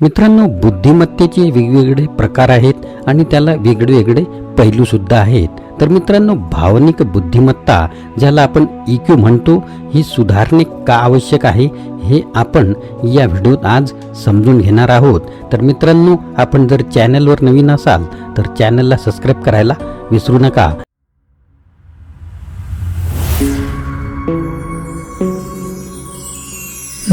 मित्रांनो बुद्धिमत्तेचे वेगवेगळे प्रकार आहेत आणि त्याला वेगळे वेगळे पैलू सुद्धा आहेत. तर मित्रांनो भावनिक बुद्धिमत्ता ज्याला आपण इक्यू म्हणतो ही सुधारणे का आवश्यक आहे हे आपण या व्हिडिओत आज समजून घेणार आहोत. तर मित्रांनो आपण जर चॅनलवर नवीन असाल तर चॅनलला सबस्क्राईब करायला विसरू नका.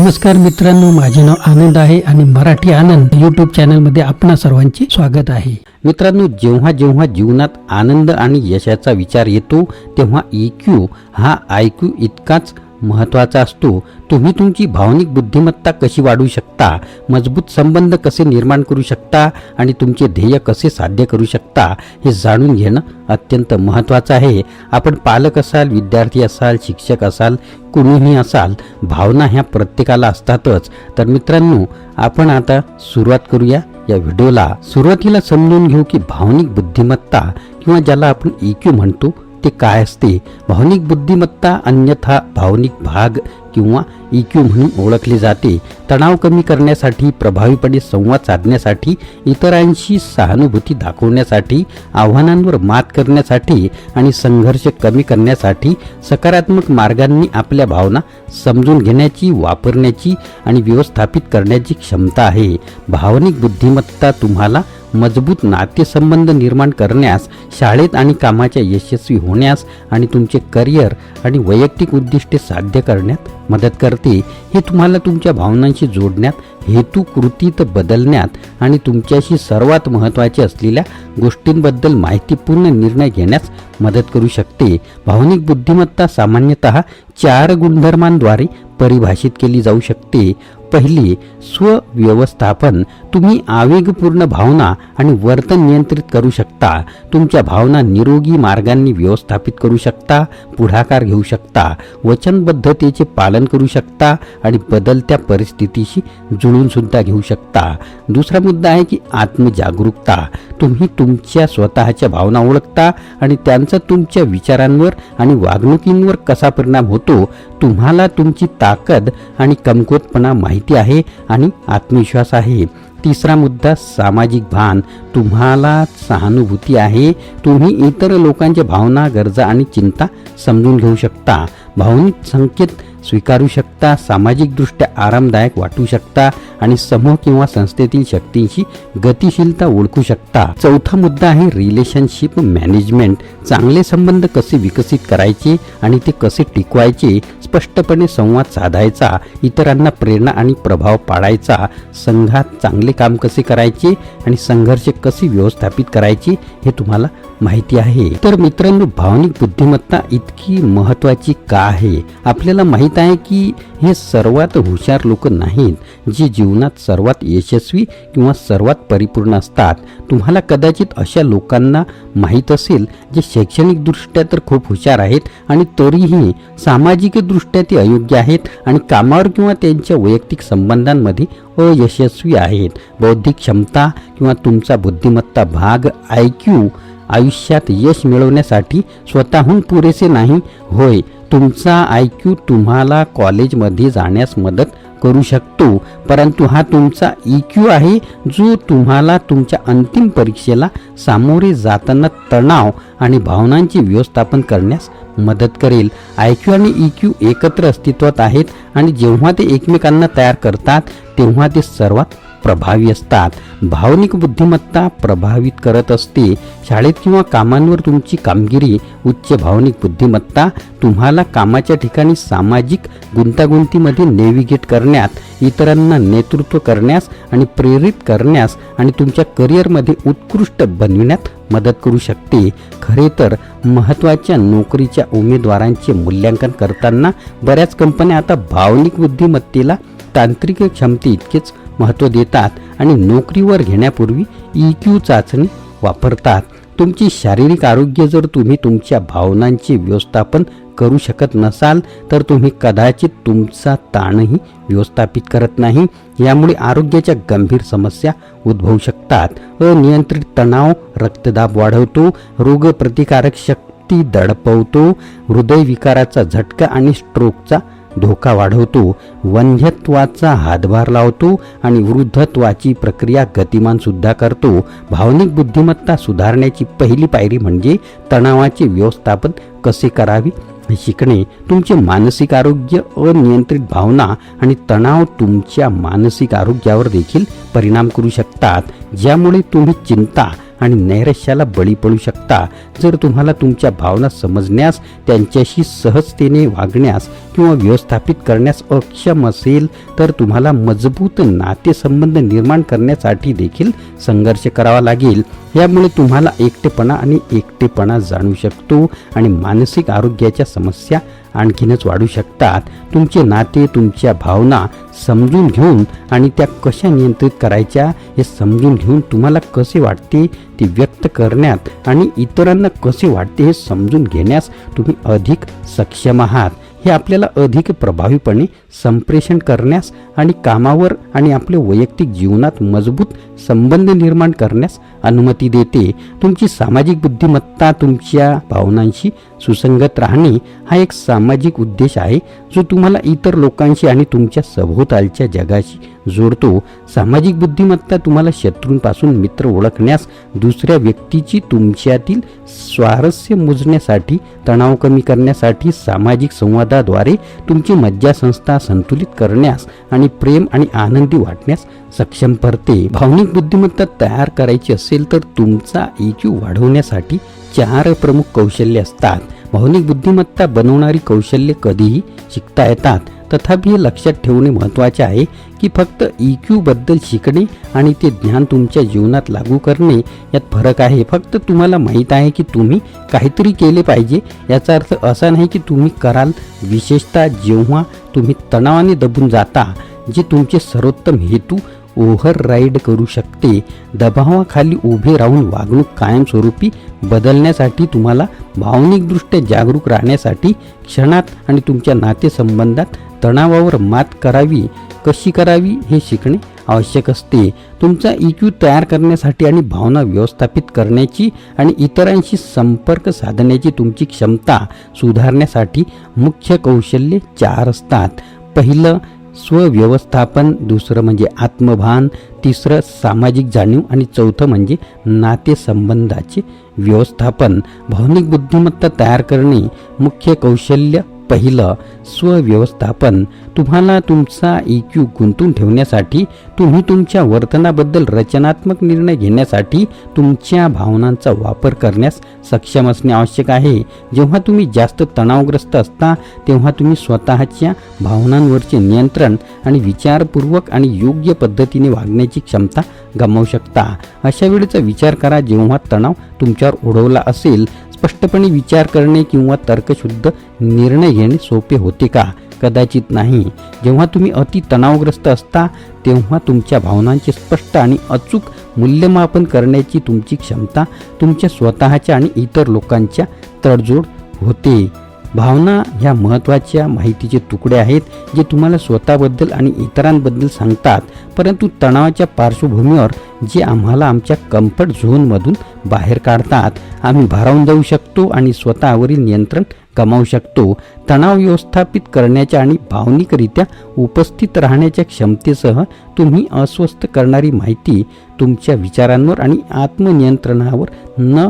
नमस्कार मित्रांनो माझे नाव आनंद आहे आणि मराठी आनंद यूट्यूब चॅनलमध्ये आपणा सर्वांचे स्वागत आहे. मित्रांनो जेव्हा जेव्हा जीवनात आनंद आणि यशाचा विचार येतो तेव्हा इक्यू हा आयक्यू इतकाच महत्त्वाचा असतो. तुम्ही तुमची भावनिक बुद्धिमत्ता कशी वाढवू शकता? मजबूत संबंध कसे निर्माण करू शकता? आणि तुमचे ध्येय कसे साध्य करू शकता? हे जाणून घेणं अत्यंत महत्त्वाचं आहे. आपण पालक असाल विद्यार्थी असाल शिक्षक असाल कुणीही असाल भावना ह्या प्रत्येकाला असतातच. तर मित्रांनो आपण आता सुरुवात करूया या व्हिडिओला. सुरुवातीला समजून घेऊ की भावनिक बुद्धिमत्ता किंवा ज्याला आपण इक्यू म्हणतो ते काय असते? भावनिक बुद्धिमत्ता अन्यथा भावनिक भाग किंवा इक्यू म्हणून ओळखले जाते. तणाव कमी करण्यासाठी प्रभावीपणे संवाद साधण्यासाठी इतरांशी सहानुभूती दाखवण्यासाठी आव्हानांवर मात करण्यासाठी आणि संघर्ष कमी करण्यासाठी सकारात्मक मार्गांनी आपल्या भावना समजून घेण्याची वापरण्याची आणि व्यवस्थापित करण्याची क्षमता आहे. भावनिक बुद्धिमत्ता तुम्हाला मजबूत नातेसंबंध निर्माण करण्यास शाळेत आणि कामाच्या यशस्वी होण्यास आणि तुमचे करिअर आणि वैयक्तिक उद्दिष्टे साध्य करण्यात मदत करते. हे तुम्हाला तुमच्या भावनांशी जोडण्यात हेतू कृतीत बदलण्यात आणि तुमच्याशी सर्वात महत्त्वाचे असलेल्या गोष्टींबद्दल माहितीपूर्ण निर्णय घेण्यास मदत करू शकते. भावनिक बुद्धिमत्ता सामान्यतः चार गुणधर्मांद्वारे परिभाषित केली जाऊ शकते. पहिली स्वव्यवस्थापन तुम्ही आवेगपूर्ण भावना आणि वर्तन नियंत्रित करू शकता. तुमच्या भावना निरोगी मार्गांनी व्यवस्थापित करू शकता पुढाकार घेऊ शकता वचनबद्धतेचे पालन करू शकता आणि बदलत्या परिस्थितीशी जुळून सुद्धा घेऊ शकता. दुसरा मुद्दा आहे की आत्मजागरूकता. तुम्ही तुमच्या स्वतःच्या भावना ओळखता आणि त्यांचा तुमच्या विचारांवर आणि वागणुकींवर कसा परिणाम होतो तुम्हाला तुमची ताकद आणि कमकुवतपणा माहिती आहे आणि आत्मविश्वास आहे. तिसरा मुद्दा सामाजिक भान. तुम्हाला सहानुभूती आहे. तुम्ही इतर लोकांच्या भावना गरजा आणि चिंता समजून घेऊ शकता. भावनिक संकेत स्वीकारू शकता. सामाजिकदृष्ट्या आरामदायक वाटू शकता आणि समूह किंवा संस्थेतील शक्तींची गतिशीलता ओळखू शकता. चौथा मुद्दा आहे रिलेशनशिप मॅनेजमेंट चांगले संबंध कसे विकसित करायचे आणि ते कसे टिकवायचे? स्पष्टपणे संवाद साधायचा इतरांना प्रेरणा आणि प्रभाव पाडायचा संघात चांगले काम कसे करायचे आणि संघर्ष कसे व्यवस्थापित करायचे हे तुम्हाला माहिती आहे. तर मित्रांनो भावनिक बुद्धिमत्ता इतकी महत्वाची का आहे? आपल्याला माहीत आहे की हे सर्वात हुशार लोक नाहीत जे जीवनात सर्वात यशस्वी किंवा सर्वात परिपूर्ण असतात. तुम्हाला कदाचित अशा लोकांना माहीत असेल जे शैक्षणिकदृष्ट्या तर खूप हुशार आहेत आणि तरीही सामाजिकदृष्ट्या ते अयोग्य आहेत आणि कामावर किंवा त्यांच्या वैयक्तिक संबंधांमध्ये अयशस्वी आहेत. बौद्धिक क्षमता किंवा तुमचा बुद्धिमत्ता भाग आय क्यू आयुष्यात यश मिळवण्यासाठी स्वतःहून पुरेसे नाही. होय तुमचा आय क्यू तुम्हाला कॉलेजमध्ये जाण्यास मदत करू शकतो परंतु हा तुमचा ई क्यू आहे जो तुम्हाला तुमच्या अंतिम परीक्षेला सामोरे जाताना तणाव आणि भावनांचे व्यवस्थापन करण्यास मदत करेल. आय क्यू आणि ई क्यू एकत्र अस्तित्वात आहेत आणि जेव्हा ते एकमेकांना तयार करतात तेव्हा ते सर्वात प्रभावी असतात. भावनिक बुद्धिमत्ता प्रभावित करत असते. शाळेत किंवा कामांवर तुमची कामगिरी उच्च भावनिक बुद्धिमत्ता तुम्हाला कामाच्या ठिकाणी सामाजिक गुंतागुंतीमध्ये नेव्हिगेट करण्यात इतरांना नेतृत्व करण्यास आणि प्रेरित करण्यास आणि तुमच्या करिअरमध्ये उत्कृष्ट बनविण्यात मदत करू शकते. खरे तर महत्त्वाच्या नोकरीच्या उमेदवारांचे मूल्यांकन करताना बऱ्याच कंपन्या आता भावनिक बुद्धिमत्तेला तांत्रिक क्षमते इतकेच महत्त्व देतात आणि नोकरीवर घेण्यापूर्वी ई क्यू चाचणी वापरतात. तुमची शारीरिक आरोग्य जर तुम्ही तुमच्या भावनांचे व्यवस्थापन करू शकत नसाल तर तुम्ही कदाचित तुमचा ताणही व्यवस्थापित करत नाही. यामुळे आरोग्याच्या गंभीर समस्या उद्भवू शकतात. अनियंत्रित तणाव रक्तदाब वाढवतो रोगप्रतिकारक शक्ती दडपवतो हृदयविकाराचा झटका आणि स्ट्रोकचा धोका वाढवतो वंध्यत्वाचा हातभार लावतो आणि वृद्धत्वाची प्रक्रिया गतिमान सुद्धा करतो. भावनिक बुद्धिमत्ता सुधारण्याची पहिली पायरी म्हणजे तणावाचे व्यवस्थापन कसे करावे? हे शिकणे तुमचे मानसिक आरोग्य अनियंत्रित भावना आणि तणाव तुमच्या मानसिक आरोग्यावर देखील परिणाम करू शकतात. ज्यामुळे तुम्ही चिंता आणि नैराश्याला बळी पडू शकता. जर तुम्हाला तुमच्या भावना समजण्यास त्यांच्याशी सहजतेने वागण्यास किंवा व्यवस्थापित करण्यास अक्षम असेल तर तुम्हाला मजबूत नातेसंबंध निर्माण करण्यासाठी देखील संघर्ष करावा लागेल. यामुळे तुम्हाला एकटेपणा आणि एकटेपणा जाणू शकतो आणि मानसिक आरोग्याच्या समस्या आणखीनच वाढू शकतात. तुमचे नाते तुमच्या भावना समजून घेऊन आणि त्या कशा नियंत्रित करायच्या हे समजून घेऊन तुम्हाला कसे वाटते ते व्यक्त करण्यात आणि इतरांना कसे वाटते हे समजून घेण्यास तुम्ही अधिक सक्षम आहात. हे आपल्याला अधिक प्रभावीपणे संप्रेषण करण्यास आणि कामावर आणि आपल्या वैयक्तिक जीवनात मजबूत संबंध निर्माण करण्यास अनुमती देते. तुमची सामाजिक बुद्धिमत्ता तुमच्या भावनांशी सुसंगत राहणे हा एक सामाजिक उद्देश आहे जो तुम्हाला इतर लोकांशी आणि तुमच्या सभोवतालच्या जगाशी जोडतो. सामाजिक बुद्धिमत्ता तुम्हाला शत्रूंपासून मित्र ओळखण्यास दुसऱ्या व्यक्तीची तुमच्यातील स्वारस्य मोजण्यासाठी तणाव कमी करण्यासाठी सामाजिक संवादाद्वारे तुमची मज्जासंस्था संतुलित करण्यास आणि प्रेम आणि आनंदी वाटण्यास सक्षम करते भावनिक बुद्धिमत्ता तयार करायची असेल तर तुमचा EQ वाढवण्यासाठी चार प्रमुख कौशल्य असतात. भावनिक बुद्धिमत्ता बनवणारी कौशल्ये कधीही शिकता येतात. तथापि हे लक्षात ठेवणे महत्त्वाचे आहे की फक्त ई बद्दल शिकणे आणि ते ज्ञान तुमच्या जीवनात लागू करणे यात फरक आहे. फक्त तुम्हाला माहीत आहे की तुम्ही काहीतरी केले पाहिजे याचा अर्थ असा नाही की तुम्ही कराल. विशेषतः जेव्हा तुम्ही तणावाने दबून जाता जे तुमचे सर्वोत्तम हेतू ओव्हर राईड करू शकते. दबावाखाली उभे राहून वागणूक कायमस्वरूपी बदलण्यासाठी तुम्हाला भावनिकदृष्ट्या जागरूक राहण्यासाठी क्षणात आणि तुमच्या नातेसंबंधात तणावावर मात करावी. कशी करावी हे शिकणे आवश्यक असते. तुमचा इक्यू तयार करण्यासाठी आणि भावना व्यवस्थापित करण्याची आणि इतरांशी संपर्क साधण्याची तुमची क्षमता सुधारण्यासाठी मुख्य कौशल्ये चार असतात. पहिलं स्वव्यवस्थापन दुसरं म्हणजे आत्मभान तिसरं सामाजिक जाणीव आणि चौथं म्हणजे नातेसंबंधाचे व्यवस्थापन. भावनिक बुद्धिमत्ता तयार करणे मुख्य कौशल्य पहिलं स्वव्यवस्थापन. तुम्हाला तुमचा इक्यू गुंतून ठेवण्यासाठी तुम्ही तुमच्या वर्तनाबद्दल रचनात्मक निर्णय घेण्यासाठी तुमच्या भावनांचा वापर करण्यास सक्षम असणे आवश्यक आहे. जेव्हा तुम्ही जास्त तणावग्रस्त असता तेव्हा तुम्ही स्वतःच्या भावनांवरचे नियंत्रण आणि विचारपूर्वक आणि योग्य पद्धतीने वागण्याची क्षमता गमावू शकता. अशा वेळेचा विचार करा जेव्हा तणाव तुमच्यावर ओढवला असेल स्पष्टपणे विचार करणे किंवा तर्कशुद्ध निर्णय घेणे सोपे होते का? कदाचित नाही. जेव्हा तुम्ही अति तणावग्रस्त असता तेव्हा तुमच्या भावनांचे स्पष्ट आणि अचूक मूल्यमापन करण्याची तुमची क्षमता तुमच्या स्वतःच्या आणि इतर लोकांच्या तडजोड होते. भावना ह्या महत्त्वाच्या माहितीचे तुकडे आहेत जे तुम्हाला स्वतःबद्दल आणि इतरांबद्दल सांगतात. परंतु तणावाच्या पार्श्वभूमीवर जे आम्हाला आमच्या कम्फर्ट झोनमधून बाहेर काढतात आम्ही भारावून जाऊ शकतो आणि स्वतःवरील नियंत्रण गमावू शकतो. तणाव व्यवस्थापित करण्याच्या आणि भावनिकरित्या उपस्थित राहण्याच्या क्षमतेसह तुम्ही अस्वस्थ करणारी माहिती तुमच्या विचारांवर आणि आत्मनियंत्रणावर न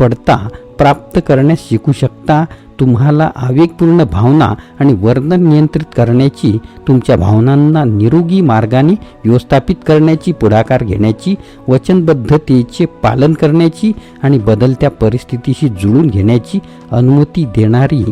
पडता प्राप्त करण्यास शिकू शकता. तुम्हाला आवेगपूर्ण भावना आणि वर्णन नियंत्रित करण्याची तुमच्या भावनांना निरोगी मार्गाने व्यवस्थापित करण्याची पुढाकार घेण्याची वचनबद्धतेचे पालन करण्याची आणि बदलत्या परिस्थितीशी जुळून घेण्याची अनुमती देणारी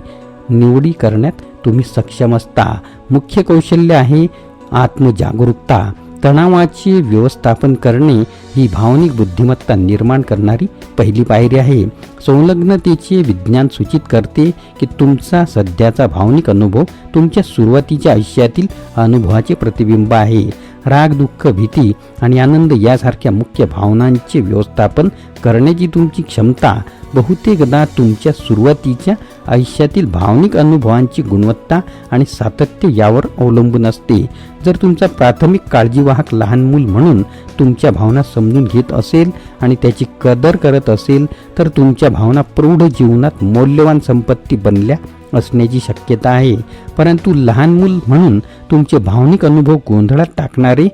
निवडी करण्यात तुम्ही सक्षम असता. मुख्य कौशल्य आहे आत्मजागरूकता. तणावाचे व्यवस्थापन करणे ही भावनिक बुद्धिमत्ता निर्माण करणारी पहिली पायरी आहे. संलग्नतेचे विज्ञान सूचित करते की तुमचा सध्याचा भावनिक अनुभव तुमच्या सुरुवातीच्या आयुष्यातील अनुभवाचे प्रतिबिंब आहे. राग दुःख भीती आणि आनंद यासारख्या मुख्य भावनांचे व्यवस्थापन करण्याची तुमची क्षमता बहुतेकदा तुमच्या सुरुवातीच्या आयुष्यातील भावनिक अनुभवांची गुणवत्ता आणि सातत्य यावर अवलंबून असते. जर तुमचा प्राथमिक काळजीवाहक लहान मूल म्हणून तुमच्या भावना समजून घेत असेल आणि त्याची कदर करत असेल तर तुमच्या भावना प्रौढ जीवनात मौल्यवान संपत्ती बनल्या असण्याची शक्यता आहे. परंतु लहान मूल म्हणून तुमचे भावनिक अनुभव गोंधळात टाकणारे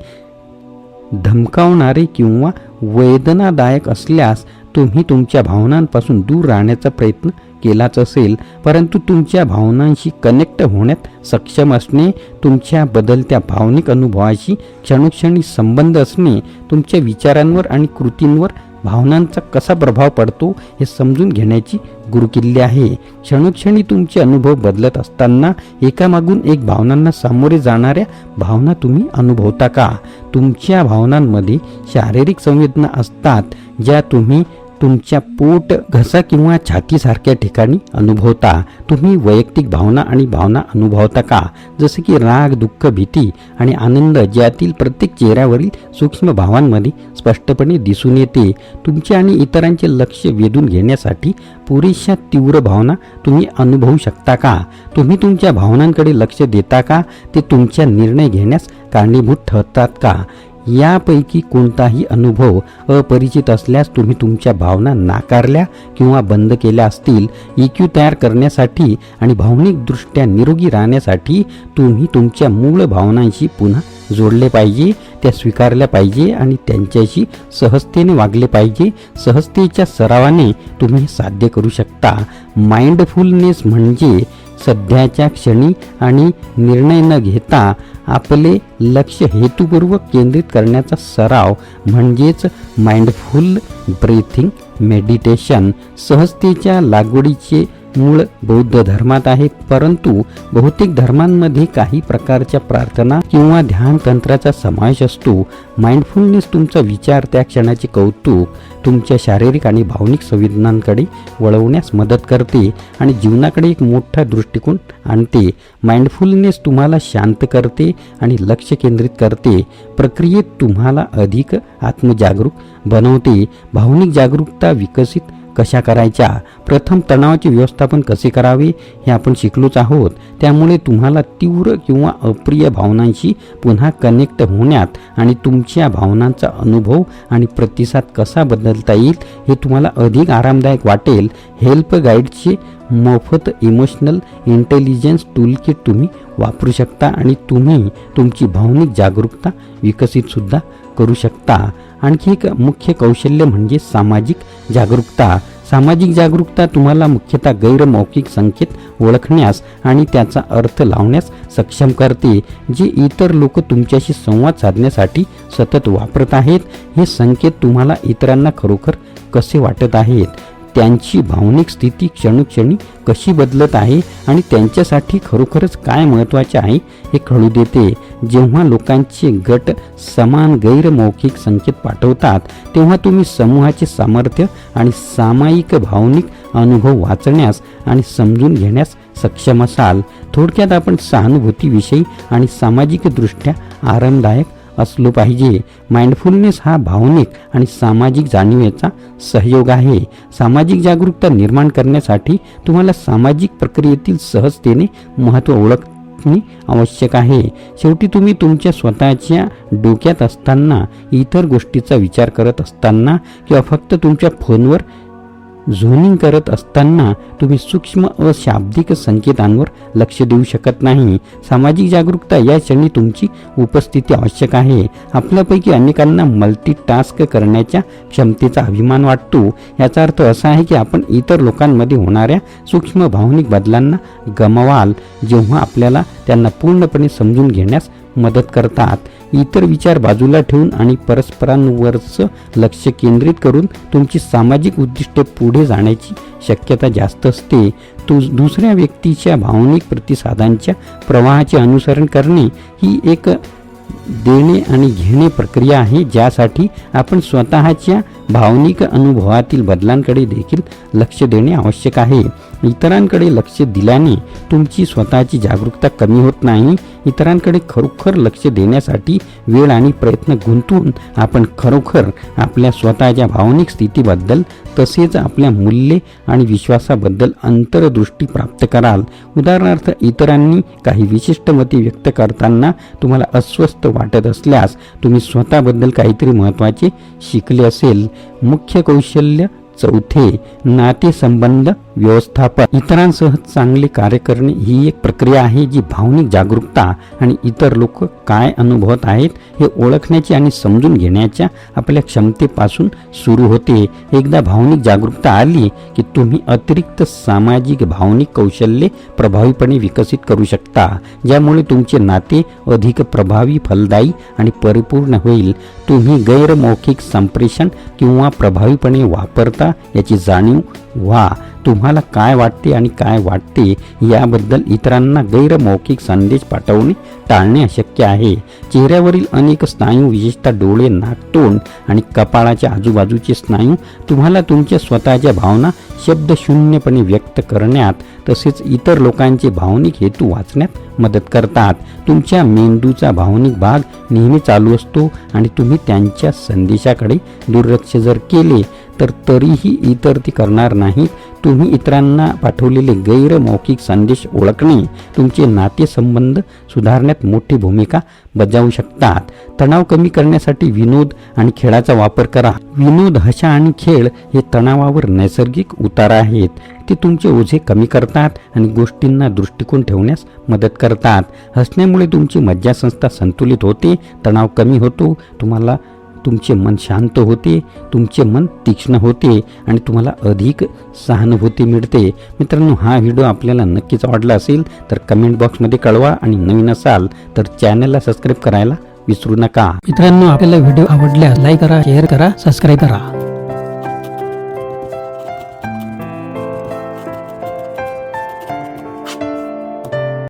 धमकावणारे किंवा वेदनादायक असल्यास तुम्ही तुमच्या भावनांपासून दूर राहण्याचा प्रयत्न केलाच असेल. परंतु तुमच्या भावनांशी कनेक्ट होण्यात सक्षम असणे तुमच्या बदलत्या भावनिक अनुभवाशी क्षणोक्षणी संबंध असणे तुमच्या विचारांवर आणि कृतींवर भावनांचा कसा प्रभाव पडतो हे समजून घेण्याची गुरुकिल्ली आहे. क्षणोक्षणी तुमचे अनुभव बदलत असताना एकामागून एक भावनांना सामोरे जाणाऱ्या भावना तुम्ही अनुभवता का? तुमच्या भावनांमध्ये शारीरिक संवेदना असतात ज्या तुम्ही तुमच्या पोट घसा किंवा छातीसारख्या ठिकाणी अनुभवता. तुम्ही वैयक्तिक भावना आणि भावना अनुभवता का? जसे की राग दुःख भीती आणि आनंद ज्यातील प्रत्येक चेहऱ्यावरील सूक्ष्म भावांमध्ये स्पष्टपणे दिसून येते. तुमचे आणि इतरांचे लक्ष वेधून घेण्यासाठी पुरेशा तीव्र भावना तुम्ही अनुभवू शकता का? तुम्ही तुमच्या भावनांकडे लक्ष देता का? ते तुमच्या निर्णय घेण्यास कारणीभूत ठरतात का? यापैकी कोणताही अनुभव अपरिचित असल्यास तुम्ही तुमच्या भावना नाकारल्या किंवा बंद केल्या असतील इक्यू तयार करण्यासाठी आणि भावनिकदृष्ट्या निरोगी राहण्यासाठी तुम्ही तुमच्या मूळ भावनांशी पुन्हा जोडले पाहिजे त्या स्वीकारल्या पाहिजे आणि त्यांच्याशी सहजतेने वागले पाहिजे. सहजतेच्या सरावाने तुम्ही साध्य करू शकता. माइंडफुलनेस म्हणजे सध्याच्या क्षणी आणि निर्णय न घेता आपले लक्ष हेतुपूर्वक केंद्रित करण्याचा सराव म्हणजेच माइंडफुल ब्रीथिंग मेडिटेशन सहजतेच्या लागवडीचे मूळ बौद्ध धर्मात आहे परंतु बहुतेक धर्मांमध्ये काही प्रकारच्या प्रार्थना किंवा ध्यान तंत्राचा समावेश असतो. माइंडफुलनेस तुमचा विचार त्या क्षणाचे कौतुक तुमच्या शारीरिक आणि भावनिक संवेदनांकडे वळवण्यास मदत करते आणि जीवनाकडे एक मोठा दृष्टिकोन आणते. माइंडफुलनेस तुम्हाला शांत करते आणि लक्ष केंद्रित करते. प्रक्रियेत तुम्हाला अधिक आत्मजागरूक बनवते. भावनिक जागरूकता विकसित कशा करायच्या? प्रथम तणावाचे व्यवस्थापन कसे करावे हे आपण शिकलोच आहोत. त्यामुळे तुम्हाला तीव्र किंवा अप्रिय भावनांशी पुन्हा कनेक्ट होण्यात आणि तुमच्या भावनांचा अनुभव आणि प्रतिसाद कसा बदलता येईल हे तुम्हाला अधिक आरामदायक वाटेल. हेल्प गाईडचे मोफत इमोशनल इंटेलिजन्स टूलकिट तुम्ही वापरू शकता आणि तुम्ही तुमची भावनिक जागरूकता विकसितसुद्धा करू शकता. आणखी एक मुख्य कौशल्य म्हणजे सामाजिक जागरूकता. सामाजिक जागरूकता तुम्हाला मुख्यतः गैरमौखिक संकेत ओळखण्यास आणि त्याचा अर्थ लावण्यास सक्षम करते जे इतर लोक तुमच्याशी संवाद साधण्यासाठी सतत वापरत आहेत. हे संकेत तुम्हाला इतरांना खरोखर कसे वाटत आहेत? त्यांची भावनिक स्थिती क्षणोक्षणी कशी बदलत आहे आणि त्यांच्यासाठी खरोखरच काय महत्त्वाचे आहे हे कळू देते. जेव्हा लोकांचे गट समान गैरमौखिक संकेत पाठवतात तेव्हा तुम्ही समूहाचे सामर्थ्य आणि सामायिक भावनिक अनुभव वाचण्यास आणि समजून घेण्यास सक्षम असाल. थोडक्यात आपण सहानुभूतीविषयी आणि सामाजिकदृष्ट्या आरामदायक असलो पाहिजे. माइंडफुलनेस हा भावनिक आणि सामाजिक जाणीवेचा सहयोग आहे. सामाजिक जागरूकता निर्माण करण्यासाठी तुम्हाला सामाजिक प्रक्रियेतील सहजतेने महत्त्व ओळखणे आवश्यक आहे. शेवटी तुम्ही तुमच्या स्वतःच्या डोक्यात असताना इतर गोष्टीचा विचार करत असताना किंवा फक्त तुमच्या फोनवर झोनिंग करत असताना तुम्ही सूक्ष्म व शाब्दिक संकेतांवर लक्ष देऊ शकत नाही. सामाजिक जागरूकता या क्षणी तुमची उपस्थिती आवश्यक आहे. आपल्यापैकी अनेकांना मल्टीटास्क करण्याच्या क्षमतेचा अभिमान वाटतो. याचा अर्थ असा आहे की आपण इतर लोकांमध्ये होणाऱ्या सूक्ष्म भावनिक बदलांना गमवाल जेव्हा आपल्याला त्यांना पूर्णपणे समजून घेण्यास मदत करतात. इतर विचार बाजूला ठेवून आणि परस्परांवरच लक्ष केंद्रित करून तुमची सामाजिक उद्दिष्टे पुढे जाण्याची शक्यता जास्त असते. तु दुसऱ्या व्यक्तीच्या भावनिक प्रतिसादांच्या प्रवाहाचे अनुसरण करणे ही एक देणे आणि घेणे प्रक्रिया आहे ज्यासाठी आपण स्वतःच्या भावनिक अनुभवातील बदलांकडे देखील लक्ष देणे आवश्यक आहे. इतरांकडे लक्ष दिल्याने तुमची स्वतःची जागरूकता कमी होत नाही. इतरांकडे खरोखर लक्ष देण्यासाठी वेळ आणि प्रयत्न गुंतवून आपण खरोखर आपल्या स्वतःच्या भावनिक स्थितीबद्दल तसेच आपल्या मूल्ये आणि विश्वासाबद्दल अंतरदृष्टी प्राप्त कराल. उदाहरणार्थ इतरांनी काही विशिष्ट मते व्यक्त करताना तुम्हाला अस्वस्थ वाटत असल्यास तुम्ही स्वतःबद्दल काहीतरी महत्त्वाचे शिकले असेल. मुख्य कौशल्य चौथे नातेसंबंध व्यवस्थापन. इतरांसह चांगले कार्य करणे ही एक प्रक्रिया आहे जी भावनिक जागरूकता आणि इतर लोक काय अनुभवत आहेत हे ओळखण्याची आणि समजून घेण्याच्या आपल्या क्षमतेपासून सुरू होते. एकदा भावनिक जागरूकता आली की तुम्ही अतिरिक्त सामाजिक भावनिक कौशल्ये प्रभावीपणे विकसित करू शकता ज्यामुळे तुमचे नाते अधिक प्रभावी फलदायी आणि परिपूर्ण होईल. तुम्ही गैरमौखिक संप्रेषण किंवा प्रभावीपणे वापरता याची जाणीव व्हा. तुम्हाला काय वाटते आणि काय वाटते याबद्दल इतरांना गैरमौखिक संदेश पाठवणे टाळणे अशक्य आहे. चेहऱ्यावरील अनेक स्नायू विशेषतः डोळे नाक तोंड आणि कपाळाच्या आजूबाजूचे स्नायू तुम्हाला तुमच्या स्वतःच्या भावना शब्द शून्यपणे व्यक्त करण्यात तसेच इतर लोकांचे भावनिक हेतू वाचण्यात मदत करतात. तुमच्या मेंदूचा भावनिक भाग नेहमी चालू असतो आणि तुम्ही त्यांच्या संदेशाकडे दुर्लक्ष जर केले तर तरीही इतर ती करणार नाहीत तुम्ही इतरांना पाठवलेले गैरमौखिक संदेश ओळखणे तुमचे नातेसंबंध सुधारण्यात मोठी भूमिका बजावू शकतात. तणाव कमी करण्यासाठी विनोद आणि खेळाचा वापर करा. विनोद हशा आणि खेळ हे तणावावर नैसर्गिक उतार आहेत. ते तुमचे ओझे कमी करतात आणि गोष्टींना दृष्टिकोन ठेवण्यास मदत करतात. हसण्यामुळे तुमची मज्जासंस्था संतुलित होते तणाव कमी होतो तुम्हाला तुमचे मन शांत होते तुमचे मन तीक्ष्ण होते आणि तुम्हाला अधिक सहानुभूती मिळते. मित्रांनो हा व्हिडिओ आपल्याला नक्कीच आवडला असेल तर कमेंट बॉक्समध्ये कळवा आणि नवीन असाल तर चॅनलला सबस्क्राईब करायला विसरू नका. मित्रांनो आपल्याला व्हिडिओ आवडल्यास लाईक करा शेअर करा सबस्क्राईब करा.